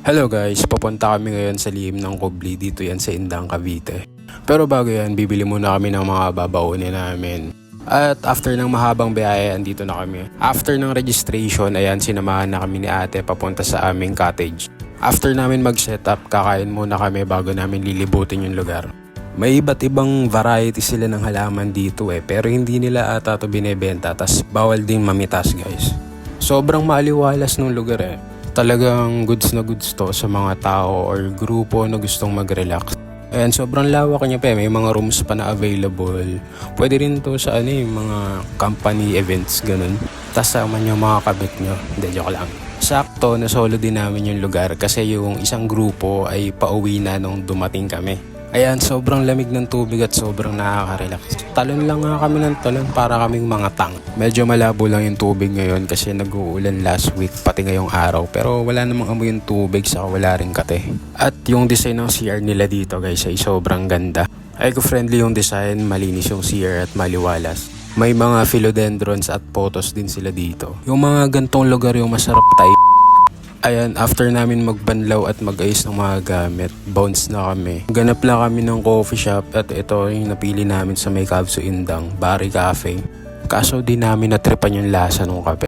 Hello guys, papunta kami ngayon sa lihim ng Kubli dito yan sa Indang Cavite. Pero bago yan, bibili muna kami ng mga babaunin namin. At after ng mahabang biyahe, andito na kami. After ng registration, ayan, sinamahan na kami ni ate papunta sa aming cottage. After namin mag-setup, kakain muna kami bago namin lilibutin yung lugar. May iba't ibang variety sila ng halaman dito eh, pero hindi nila ata to binebenta, tas bawal ding mamitas guys. Sobrang maaliwalas ng lugar eh. Talagang goods na goods to sa mga tao or grupo na gustong mag-relax. Ayan, sobrang lawak niya pa. May mga rooms pa na available. Pwede rin to sa ano eh, mga company events, ganun. Tapos niyo mga kabit niyo. Hindi, joke lang. Sakto, na solo din namin yung lugar kasi yung isang grupo ay pauwi na nung dumating kami. Ayan, sobrang lamig ng tubig at sobrang nakaka-relax. Talon lang nga kami ng talon para kaming mga tang. Medyo malabo lang yung tubig ngayon kasi nag-uulan last week pati ngayong araw. Pero wala namang amoy yung tubig saka wala rin kate. At yung design ng CR nila dito guys ay sobrang ganda. Eco-friendly yung design, malinis yung CR at maliwalas. May mga philodendrons at photos din sila dito. Yung mga gantong lugar yung masarap tayo Ayan, after namin magbanlaw at mag-ayos ng mga gamit, bounce na kami. Ganap lang kami ng coffee shop at ito yung napili namin sa may Kabso Indang, Bari Cafe. Kaso di namin natripan yung lasa ng kape.